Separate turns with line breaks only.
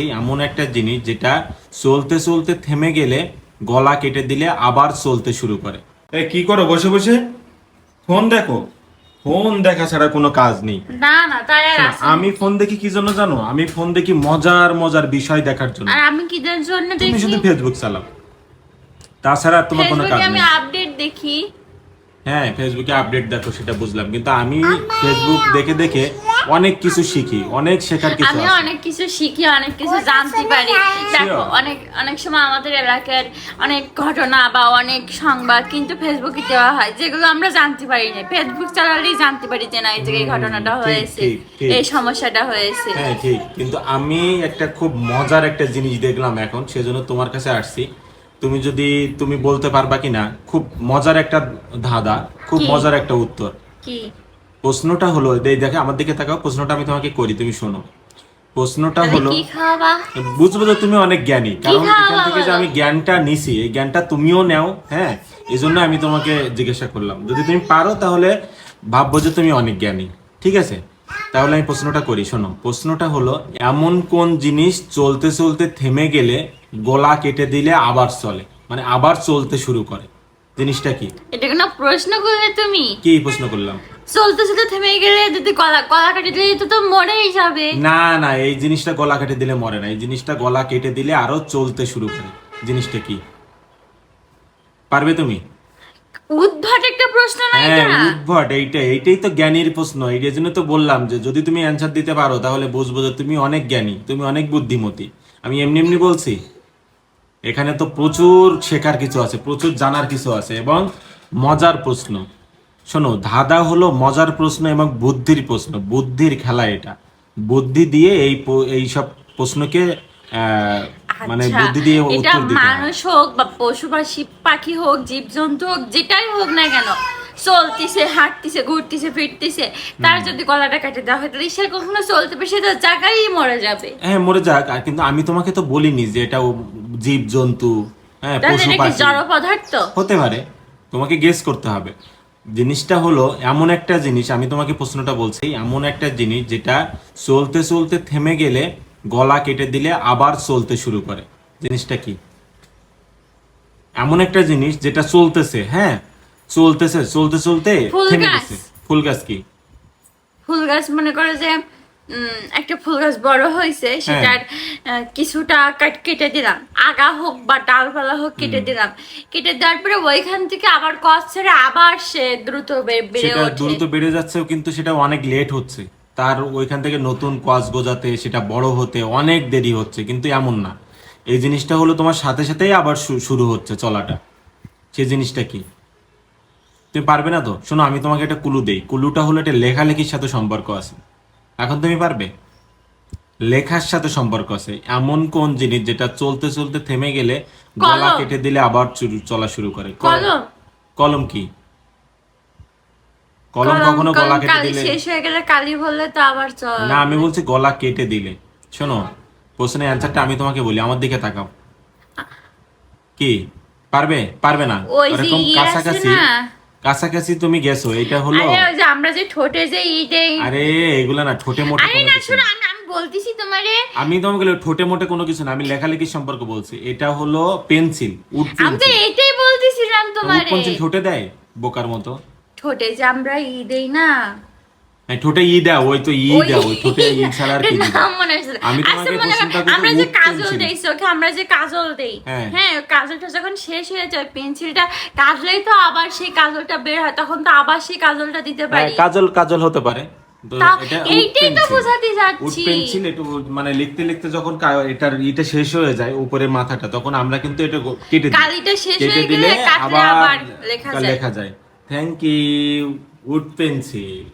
এই এমন একটা জিনিস যেটা চলতে চলতে থেমে গেলে গলা কেটে দিলে আবার চলতে শুরু করে। এই কি করো বসে বসে? ফোন দেখো। ফোন দেখা ছাড়া কোনো কাজ নেই।
না না তাই আর
আমি ফোন দেখি কি জন্য জানো? আমি ফোন দেখি মজার মজার বিষয় দেখার জন্য।
আর আমি কিদের জন্য
তুমি
দেখি?
শুধু ফেসবুক চালাও। তাছাড়া আর তোমার কোনো কাজ
ফেসবুকে আমি
নেই।
আপডেট দেখি।
হ্যাঁ ফেসবুকে আপডেট দেখো সেটা বুঝলাম। কিন্তু আমি ফেসবুক দেখে দেখে অনেক কিছু শিখি অনেক শেখার কিছু
আমি অনেক কিছু শিখি অনেক কিছু জানতে পারি। দেখো অনেক অনেক সময় আমাদের এলাকার অনেক ঘটনা বা অনেক সংবাদ কিন্তু ফেসবুকে দেওয়া হয় যেগুলো আমরা জানতে পারি না। ফেসবুক চালালেই জানতে পারি যে না এই জায়গায় ঘটনাটা হয়েছে। এই সমস্যাটা হয়েছে।
হ্যাঁ ঠিক। কিন্তু আমি একটা খুব মজার একটা জিনিস দেখলাম এখন সেজন্য তোমার কাছে আসছি। তুমি যদি তুমি বলতে পারবা কিনা খুব মজার একটা ধাঁধা খুব মজার একটা উত্তর।
কি?
প্রশ্নটা হলো এই দেখে আমার দিকে তাকাও প্রশ্নটা আমি তোমাকে করি তুমি শোনো। প্রশ্নটা হলো বুঝব যে তুমি অনেক জ্ঞানী কারণ এখান থেকে যে আমি জ্ঞানটা নিছি এই জ্ঞানটা তুমিও নেও হ্যাঁ? এই জন্য আমি তোমাকে জিজ্ঞাসা করলাম। যদি তুমি পারো তাহলে ভাববো যে তুমি অনেক জ্ঞানী ঠিক আছে? তাহলে আমি প্রশ্নটা করি শোনো। প্রশ্নটা হলো এমন কোন জিনিস চলতে চলতে থেমে গেলে গলা কেটে দিলে আবার চলে? মানে আবার চলতে শুরু করে। জিনিসটা কি?
এটা কোনো প্রশ্ন করলে তুমি?
কি প্রশ্ন করলাম?
চলতে চলতে থেমে গেলে যদি গলা গলা কাটি দিলে তো তো মরেই যাবে।
না না এই জিনিসটা গলা কেটে দিলে মরে না। এই জিনিসটা গলা কেটে দিলে আরও চলতে শুরু করে। জিনিসটা কি? পারবে তুমি?
উদ্ভট একটা প্রশ্ন না
হ্যাঁ
এটা?
উদ্ভট এইটা এইটাই তো জ্ঞানীর প্রশ্ন। এই জন্য তো বললাম যে যদি তুমি অ্যান্সার দিতে পারো তাহলে বুঝব যে তুমি অনেক জ্ঞানী তুমি অনেক বুদ্ধিমতী। আমি এমনি এমনি বলছি। এখানে তো প্রচুর শেখার কিছু আছে প্রচুর জানার কিছু আছে এবং মজার প্রশ্ন। শোনো ধাঁধা হলো মজার প্রশ্ন এবং বুদ্ধির প্রশ্ন বুদ্ধির খেলা এটা। বুদ্ধি দিয়ে এই এই সব প্রশ্নকে মানে
আচ্ছা,
বুদ্ধি দিয়ে উত্তর দিতে হয়।
মানুষ হোক বা পশু পাখি পাখি হোক জীবজন্তু হোক যেটাই হোক না কেন চলতিছে হাঁটতিছে ঘুরতিছে ফিরতিছে তার যদি গলাটা কেটে দেওয়া হয় তাহলে সে কখনো চলতে পারে সে তো জায়গায় মরে যাবে।
হ্যাঁ মরে যাক আর কিন্তু আমি তোমাকে তো বলিনি যে এটা জীব জন্তু হ্যাঁ পশু পাখি।
জড় পদার্থ?
হতে পারে। তোমাকে গেস করতে হবে। জিনিসটা হলো এমন একটা জিনিস আমি তোমাকে প্রশ্নটা বলছি এমন একটা জিনিস যেটা চলতে চলতে থেমে গেলে গলা কেটে দিলে আবার চলতে শুরু করে। জিনিসটা কি? এমন একটা জিনিস যেটা চলতেছে হ্যাঁ চলতেছে চলতে চলতে
ফুল
থেমে
গাছ।
ফুল গাছ কি?
ফুল গাছ মনে করে যে একটা ফুল গাছ বড় হয়েছে
হ্যাঁ।
সেটার কিছুটা কাট কেটে দিলাম। আগা হোক বা ডালপালা হোক কেটে দিলাম। কেটে দেওয়ার পরে ওইখান থেকে আবার কচ ছেড়ে আবার সে দ্রুত বেড়ে
দ্রুত বেড়ে যাচ্ছে কিন্তু সেটা অনেক লেট হচ্ছে। তার ওইখান থেকে নতুন কোয়াজ গোজাতে সেটা বড় হতে অনেক দেরি হচ্ছে কিন্তু এমন না। এই জিনিসটা হলো তোমার সাথে সাথেই আবার শুরু হচ্ছে চলাটা। সেই জিনিসটা কি? তুমি পারবে না তো? শোনো আমি তোমাকে একটা কুলু দেই। কুলুটা হলো এটা লেখালেখির সাথে সম্পর্ক আছে। এখন তুমি পারবে? লেখার সাথে সম্পর্ক আছে। এমন কোন জিনিস যেটা চলতে চলতে থেমে গেলে গলা কেটে দিলে আবার চলা শুরু করে।
কলম।
কলম। কি? কলম কখনো গলা কেটে দিলে?
শেষ হয়ে গেলে কালি বললে তো আবার চল।
না আমি বলছি গলা কেটে দিলে। শোনো প্রশ্নের অ্যান্সারটা আমি তোমাকে বলি আমার দিকে তাকাও। কি? পারবে? পারবে না? এরকম
ইয়ে
কাছাকাছি? কাছাকাছি তুমি গেছো এটা হলো?
আরে ওই যে আমরা যে ঠোঁটে যে ইটেই
আরে এগুলা না ঠোঁটে মোটে
আরে না শোনো। আমি আমি বলতেছি তোমারে।
আমি তোমাকে ঠোঁটে মোটে কোনো কিছু না আমি লেখালেখি সম্পর্কে বলছি। এটা হলো পেন্সিল উড
আমি তো এটাই বলতেছিলাম তোমারে।
পেন্সিল ঠোঁটে দেয় বোকার মতো?
ঠোঁটে যে আমরা ই দেই না।
ঠোঁটে ই দাও ওই তো ই দাও ওই ঠোঁটে ই ছাড়া আর কি দিবা?
নাম মনে আসছে না।
আমি
আচ্ছা,
তোমাকে প্রশ্নটা
আমরা যে
wood
কাজল দেই চোখে আমরা যে কাজল দেই
হ্যাঁ।
হ্যাঁ কাজলটা যখন শেষ হয়ে যায় পেন্সিলটা কাটলেই তো আবার সেই কাজলটা বের হয় তখন তো আবার সেই কাজলটা দিতে
হ্যাঁ,
পারি।
কাজল কাজল হতে পারে। তো
তা-
এটা wood
এইটাই তো বোঝাতে যাচ্ছি।
পেন্সিল একটু মানে লিখতে লিখতে যখন এটার ইটা শেষ হয়ে যায় উপরের মাথাটা তখন আমরা কিন্তু এটা কেটে
কালিটা শেষ হয়ে গেলে
আবার
আবার লেখা যায়।
লেখা যায়। Thank you wood pencil.